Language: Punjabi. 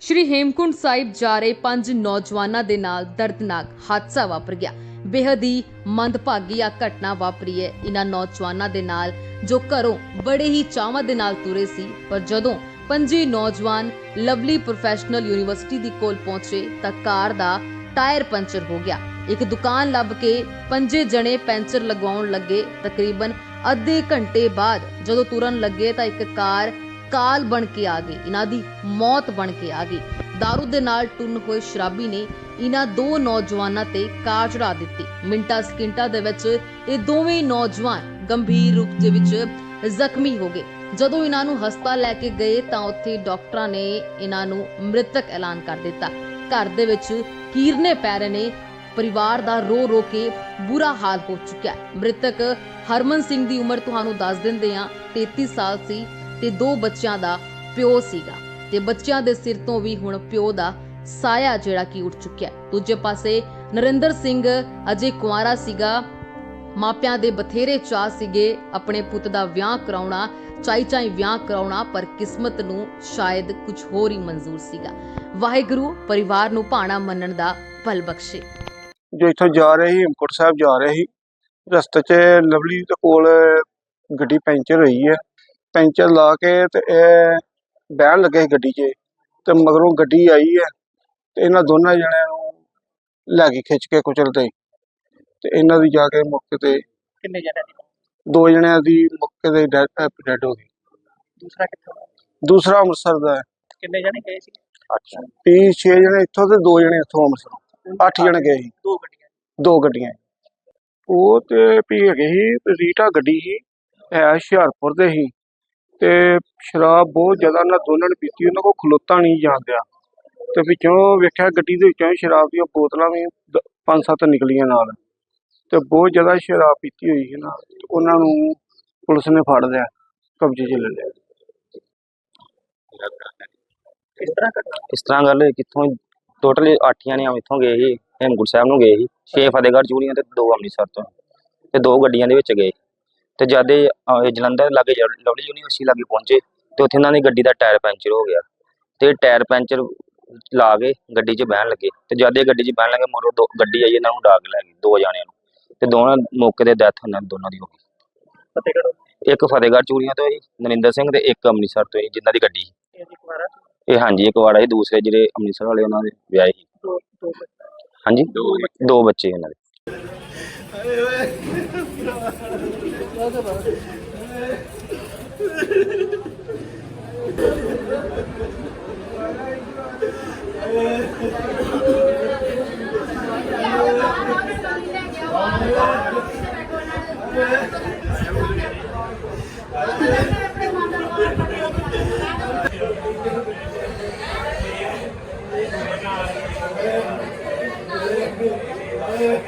ਸ਼੍ਰੀ ਹੇਮਕੁੰਟ ਸਾਹਿਬ ਜਾ ਰਹੇ ਪੰਜ ਨੌਜਵਾਨਾਂ ਦੇ ਨਾਲ ਦਰਦਨਾਕ ਹਾਦਸਾ ਵਾਪਰ ਗਿਆ। ਬੇਹੱਦ ਹੀ ਮੰਦਭਾਗੀ ਆ ਘਟਨਾ ਵਾਪਰੀ ਹੈ। ਇਹਨਾਂ ਨੌਜਵਾਨਾਂ ਦੇ ਨਾਲ ਜੋ ਘਰੋਂ ਬੜੇ ਹੀ ਚਾਵਾਂ ਦੇ ਨਾਲ ਤੁਰੇ ਸੀ, ਪਰ ਜਦੋਂ ਪੰਜੇ ਨੌਜਵਾਨ ਲਵਲੀ ਪ੍ਰੋਫੈਸ਼ਨਲ ਯੂਨੀਵਰਸਿਟੀ ਦੀ ਕੋਲ ਪਹੁੰਚੇ ਤਾਂ ਕਾਰ ਦਾ ਟਾਇਰ ਪੰਚਰ ਹੋ ਗਿਆ। ਇੱਕ ਦੁਕਾਨ ਲੱਭ ਕੇ ਪੰਜੇ ਜਣੇ ਪੈਂਚਰ ਲਗਵਾਉਣ ਲੱਗੇ। ਤਕਰੀਬਨ ਅੱਧੇ ਘੰਟੇ ਬਾਅਦ ਜਦੋਂ ਤੁਰਨ ਲੱਗੇ ਤਾਂ ਇੱਕ ਕਾਰ ਕਾਲ ਬਣ ਕੇ ਆ ਗਈ। ਇਹਨਾਂ ਦੀ ਮੌਤ ਬਣ ਕੇ ਆ ਗਈ। दारू ਦੇ ਨਾਲ ਟੁੰਨ ਹੋਏ ਸ਼ਰਾਬੀ ਨੇ ਇਹਨਾਂ ਦੋ ਨੌਜਵਾਨਾਂ ਤੇ ਕਾਰ ਚੜਾ ਦਿੱਤੀ। ਮਿੰਟਾਂ ਸਕਿੰਟਾਂ ਦੇ ਵਿੱਚ ਇਹ ਦੋਵੇਂ ਨੌਜਵਾਨ ਗੰਭੀਰ ਰੂਪ ਦੇ ਵਿੱਚ ਜ਼ਖਮੀ ਹੋ ਗਏ। ਜਦੋਂ ਇਹਨਾਂ ਨੂੰ ਹਸਪਤਾਲ ਲੈ ਕੇ ਗਏ ਤਾਂ ਉੱਥੇ ਡਾਕਟਰਾਂ ਨੇ ਇਹਨਾਂ ਨੂੰ ਮ੍ਰਿਤਕ ਐਲਾਨ ਕਰ ਦਿੱਤਾ। ਘਰ ਦੇ ਵਿੱਚ ਕੀਰਨੇ ਪੈ ਰਹੇ ਨੇ। ਪਰਿਵਾਰ ਦਾ ਰੋ ਰੋ ਕੇ ਬੁਰਾ ਹਾਲ ਹੋ ਚੁੱਕਿਆ ਹੈ। ਮ੍ਰਿਤਕ ਹਰਮਨ ਸਿੰਘ ਦੀ ਉਮਰ ਤੁਹਾਨੂੰ ਦੱਸ ਦਿੰਦੇ ਆ 33 ਸਾਲ ਸੀ ਤੇ ਦੋ ਬੱਚਿਆਂ ਦਾ ਪਿਓ ਸੀਗਾ। ਤੇ ਬੱਚਿਆਂ ਦੇ ਸਿਰ ਤੋਂ ਵੀ ਹੁਣ ਪਿਓ ਦਾ ਸਾਇਆ ਜਿਹੜਾ ਕਿ ਉੱਠ ਚੁੱਕਿਆ ਦੂਜੇ ਪਾਸੇ ਨਰਿੰਦਰ ਸਿੰਘ ਅਜੇ ਕੁਆਰਾ ਸੀਗਾ। ਮਾਪਿਆਂ ਦੇ ਬਥੇਰੇ ਚਾਹ ਸੀਗੇ ਆਪਣੇ ਪੁੱਤ ਦਾ ਵਿਆਹ ਕਰਾਉਣਾ ਚਾਈ ਚਾਈ ਵਿਆਹ ਕਰਾਉਣਾ, ਪਰ ਕਿਸਮਤ ਨੂੰ ਸ਼ਾਇਦ ਕੁਝ ਹੋਰ ਹੀ ਮਨਜ਼ੂਰ ਸੀਗਾ। ਵਾਹਿਗੁਰੂ ਪਰਿਵਾਰ ਨੂੰ ਭਾਣਾ ਮੰਨਣ ਦਾ ਬਲ ਬਖਸ਼ੇ। ਜੋ ਇੱਥੋਂ ਜਾ ਰਹੇ ਸੀ ਹੇਮਕੁੰਟ ਸਾਹਿਬ ਜਾ ਰਹੇ ਸੀ ਰਸਤੇ 'ਚ ਲਵਲੀ ਦੇ ਕੋਲ ਗੱਡੀ ਪੈਂਚਰ ਹੋਈ ਹੈ। ਪੈਂਚਰ ਲਾ ਕੇ ਤੇ ਇਹ ਬਹਿਣ ਲੱਗੇ ਗੱਡੀ 'ਚ ਤੇ ਮਗਰੋਂ ਗੱਡੀ ਆਈ ਹੈ ਤੇ ਇਹਨਾਂ ਦੋਨਾਂ ਜਣਿਆਂ ਨੂੰ ਲੈ ਕੇ ਖਿੱਚ ਕੇ ਕੁਚਲਦੇ ਤੇ। ਇਹਨਾਂ ਦੀ ਜਾ ਕੇ ਮੌਕੇ ਤੇ ਕਿੰਨੇ ਜਣੇ ਸੀ ਦੋ ਜਣਿਆਂ ਦੀ ਮੌਕੇ ਤੇ ਡੈਡ ਹੋ ਗਈ। ਦੂਸਰਾ ਕਿੱਥੋਂ? ਦਾ? ਦੂਸਰਾ ਅੰਮ੍ਰਿਤਸਰ ਦਾ ਹੈ। ਕਿੰਨੇ ਜਣੇ ਗਏ ਸੀ? ਅੱਛਾ। 30 ਛੇ ਜਣੇ ਇੱਥੋਂ ਤੇ ਦੋ ਜਣੇ ਇੱਥੋਂ ਅੰਮ੍ਰਿਤਸਰ ਅੱਠ ਜਣੇ ਗਏ ਸੀ। ਦੋ ਗੱਡੀਆਂ। ਦੋ ਗੱਡੀਆਂ। ਉਹ ਤੇ ਵੀ ਹੈਗੇ ਸੀ ਰੀਟਾ ਗੱਡੀ ਸੀ ਹੁਸ਼ਿਆਰਪੁਰ ਦੇ ਸੀ। ਤੇ ਸ਼ਰਾਬ ਬਹੁਤ ਜ਼ਿਆਦਾ ਉਹਨਾਂ ਦੋਨਾਂ ਨੇ ਪੀਤੀ ਉਹਨਾਂ ਕੋਲ ਖਲੋਤਾ ਨਹੀਂ ਜਾਂਦਿਆ ਤੇ ਵਿੱਚੋਂ ਵੇਖਿਆ ਗੱਡੀ ਦੇ ਵਿੱਚੋਂ ਸ਼ਰਾਬ ਦੀਆਂ ਬੋਤਲਾਂ ਵੀ ਪੰਜ ਸੱਤ ਨਿਕਲੀਆਂ ਨਾਲ। ਤੇ ਬਹੁਤ ਜ਼ਿਆਦਾ ਸ਼ਰਾਬ ਪੀਤੀ ਹੋਈ ਸੀ ਨਾ ਤੇ ਉਹਨਾਂ ਨੂੰ ਪੁਲਿਸ ਨੇ ਫੜ ਲਿਆ ਕਬਜ਼ੇ 'ਚ ਲੈ ਲਿਆ। ਕਿਸ ਤਰ੍ਹਾਂ ਕਰਨਾ? ਇਸ ਤਰ੍ਹਾਂ ਗੱਲ ਕਿੱਥੋਂ ਟੋਟਲ 8 ਜਣੇ ਇੱਥੋਂ ਗਏ ਸੀ ਹੇਮਕੁੰਟ ਸਾਹਿਬ ਨੂੰ ਗਏ ਸੀ 6 ਫਤਿਹਗੜ੍ਹ ਚੂੜੀਆਂ ਤੇ 2 ਅੰਮ੍ਰਿਤਸਰ ਤੋਂ ਤੇ ਦੋ ਗੱਡੀਆਂ ਦੇ ਵਿੱਚ ਗਏ। ਤੇ ਜਦ ਇਹ ਅਹ, ਜਲੰਧਰ ਲਾਗੇ ਜ- ਲਵਲੀ ਯੂਨੀਵਰਸਿਟੀ ਲਾਗੇ ਪਹੁੰਚੇ ਤੇ ਉੱਥੇ ਇਹਨਾਂ ਦੀ ਗੱਡੀ ਦਾ ਟਾਇਰ ਪੈਂਚਰ ਹੋ ਗਿਆ। ਤੇ ਟਾਇਰ ਪੈਂਚਰ ਲਾ ਕੇ ਗੱਡੀ 'ਚ ਬਹਿਣ ਲੱਗੇ। ਤੇ ਜਦ ਇਹ ਗੱਡੀ 'ਚ ਬਹਿਣ ਲੱਗੇ ਮੋਰੋ ਦੋ ਗੱਡੀ ਆਈ ਇਹਨਾਂ ਨੂੰ ਡਾਕ ਲੈ ਗਈ ਦੋ ਜਾਣਿਆਂ ਨੂੰ। ਤੇ ਦੋਵਾਂ ਮੌਕੇ ਤੇ ਡੈਥ ਉਹਨਾਂ ਦੋਨਾਂ ਦੀ ਹੋ ਗਈ। ਫਤਿਹਗੜ੍ਹ? ਇੱਕ ਫਤਿਹਗੜ੍ਹ ਚੂੜੀਆਂ ਤੋਂ ਸੀ ਨਰਿੰਦਰ ਸਿੰਘ ਤੇ ਇੱਕ ਅੰਮ੍ਰਿਤਸਰ ਤੋਂ ਸੀ ਜਿਨ੍ਹਾਂ ਦੀ ਗੱਡੀ ਸੀ। ਇਹ ਜੀ ਕੁਮਾਰਾ ਇਹ ਹਾਂਜੀ ਇੱਕ ਵਾੜਾ ਸੀ ਦੂਸਰੇ ਜਿਹੜੇ ਅੰਮ੍ਰਿਤਸਰ ਵਾਲੇ ਉਹਨਾਂ ਦੇ ਵਿਆਹੇ ਸੀ। ਦੋ ਦੋ ਬੱਚੇ। ਹਾਂਜੀ? ਦੋ ਬੱਚੇ। ਇਹਨਾਂ ਦੇ। ਓਏ